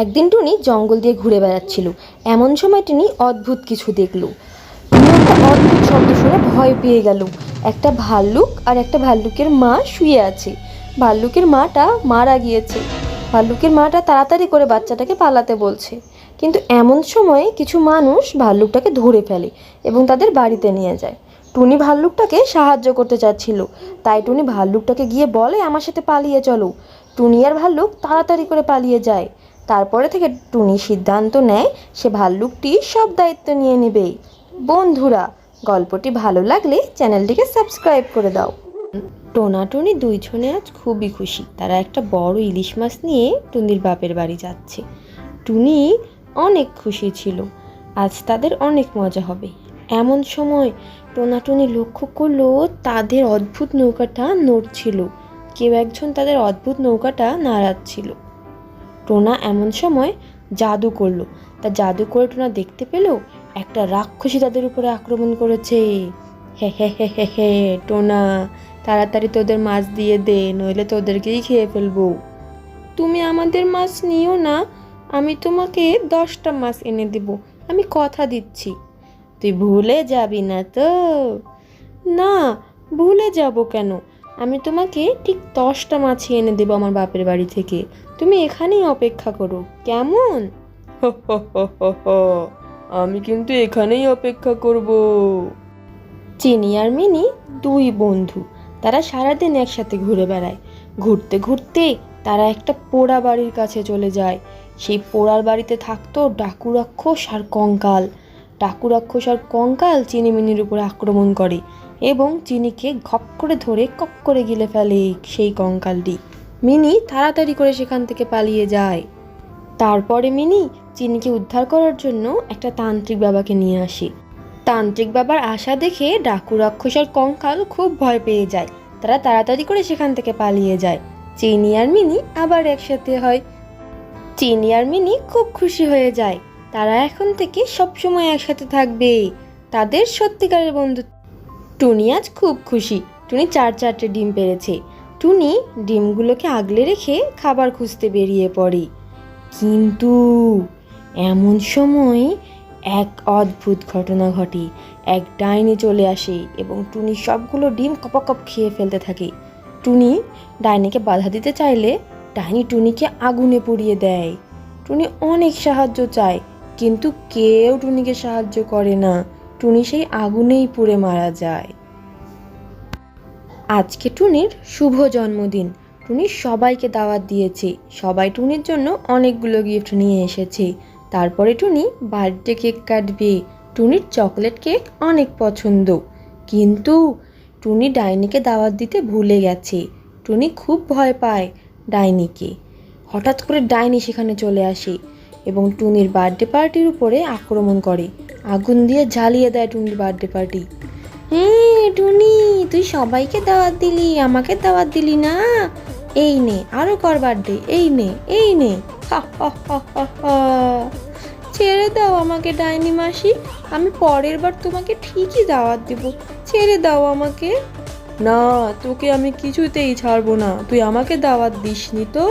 একদিন টুনি জঙ্গল দিয়ে ঘুরে বেড়াচ্ছিল। এমন সময় টুনি অদ্ভুত কিছু দেখল। অদ্ভুত শব্দ শুনে ভয় পেয়ে গেল। একটা ভাল্লুক আর একটা ভাল্লুকের মা শুয়ে আছে। ভাল্লুকের মাটা মারা গিয়েছে। ভাল্লুকের মাটা তাড়াতাড়ি করে বাচ্চাটাকে পালাতে বলছে। কিন্তু এমন সময় কিছু মানুষ ভাল্লুকটাকে ধরে ফেলে এবং তাদের বাড়িতে নিয়ে যায়। টুনি ভাল্লুকটাকে সাহায্য করতে চাচ্ছিল। তাই টুনি ভাল্লুকটাকে গিয়ে বলে, আমার সাথে পালিয়ে চলো। টুনি আর ভাল্লুক তাড়াতাড়ি করে পালিয়ে যায়। তারপরে থেকে টুনি সিদ্ধান্ত নেয়, সে ভাল্লুকটি সব দায়িত্ব নিয়ে নেবে বন্ধুরা, গল্পটি ভালো লাগলে চ্যানেলটিকে সাবস্ক্রাইব করে দাও। টোনা টুনি দুইজনে আজ খুবই খুশি। তারা একটা বড় ইলিশ মাছ নিয়ে টুনির বাপের বাড়ি যাচ্ছে। টুনি অনেক খুশি ছিল। আজ তাদের অনেক মজা হবে। এমন সময় টোনাটুনি লক্ষ্য করল, তাদের অদ্ভুত নৌকাটা নড়ছিল। কেউ একজন তাদের অদ্ভুত নৌকাটা নাড়াচ্ছিল। টোনা এমন সময় জাদু করল। তা জাদু করে টোনা দেখতে পেল একটা রাক্ষসী তাদের উপরে আক্রমণ করেছে। হে হে হে হে হে, টোনা, তাড়াতাড়ি তোদের মাছ দিয়ে দে, নইলে তোদেরকেই খেয়ে ফেলব। তুমি আমাদের মাছ নিও না, আমি তোমাকে দশটা মাছ এনে দেব, আমি কথা দিচ্ছি। তুই ভুলে যাবি না তো? না, ভুলে যাব কেন? আমি তোমাকে ঠিক দশটা মাছই এনে দেবো আমার বাপের বাড়ি থেকে। তুমি এখানেই অপেক্ষা করো কেমন? আমি কিন্তু এখানেই অপেক্ষা করব। চিনি আর মিনি দুই বন্ধু তারা সারাদিন একসাথে ঘুরে বেড়ায়। ঘুরতে ঘুরতে তারা একটা পোড়া বাড়ির কাছে চলে যায়। সেই পোড়ার বাড়িতে থাকতো ডাকু রাক্ষস আর কঙ্কাল। ডাকু রাক্ষস আর কঙ্কাল চিনিমিনির উপরে আক্রমণ করে এবং চিনিকে ঘপ করে ধরে কপ করে গিলে ফেলে সেই কঙ্কালটি। মিনি তাড়াতাড়ি করে সেখান থেকে পালিয়ে যায়। তারপরে মিনি চিনিকে উদ্ধার করার জন্য একটা তান্ত্রিক বাবাকে নিয়ে আসে। তান্ত্রিক বাবার আশা দেখে ডাকু রাক্ষস আর কঙ্কাল খুব ভয় পেয়ে যায়। তারা তাড়াতাড়ি করে সেখান থেকে পালিয়ে যায়। চিনি আর মিনি আবার একসাথে হয়। চিনি আর মিনি খুব খুশি হয়ে যায়। তারা এখন থেকে সবসময় একসাথে থাকবে। তাদের সত্যিকারের বন্ধু টুনি আজ খুব খুশি। টুনি চার চারটে ডিম পেরেছে। টুনি ডিমগুলোকে আগলে রেখে খাবার খুঁজতে বেরিয়ে পড়ে। কিন্তু এমন সময় এক অদ্ভুত ঘটনা ঘটে। এক ডাইনি চলে আসে এবং টুনি সবগুলো ডিম কপাকপ খেয়ে ফেলতে থাকে। টুনি ডাইনিকে বাধা দিতে চাইলে ডাইনি টুনিকে আগুনে পুড়িয়ে দেয়। টুনি অনেক সাহায্য চায়। কিন্তু কেউ টুনিকে সাহায্য করে না। টুনি সেই আগুনেই পুড়ে মারা যায়। আজকে টুনির শুভ জন্মদিন। টুনি সবাইকে দাওয়াত দিয়েছে। সবাই টুনির জন্য অনেকগুলো গিফট নিয়ে এসেছে। তারপরে টুনি বার্থডে কেক কাটবে। টুনির চকলেট কেক অনেক পছন্দ। কিন্তু টুনি ডাইনিকে দাওয়াত দিতে ভুলে গেছে। টুনি খুব ভয় পায় ডাইনিকে। হঠাৎ করে ডাইনি সেখানে চলে আসে। এবং টুনির বার্থডে পার্টির উপরে আক্রমণ করে। আগুন দিয়ে জ্বালিয়ে দেয় টুনির বার্থডে পার্টি। হ্যাঁ টুনি, তুই সবাইকে দাওয়াত দিলি, আমাকে দাওয়াত দিলি না? এই নে আরও কর বার্থডে, এই নে এই নে। ছেড়ে দাও আমাকে ডাইনি মাসি, আমি পরের বার তোমাকে ঠিকই দাওয়াত দেব, ছেড়ে দাও আমাকে। না, তোকে আমি কিছুতেই ছাড়বো না, তুই আমাকে দাওয়াত দিসনি তো?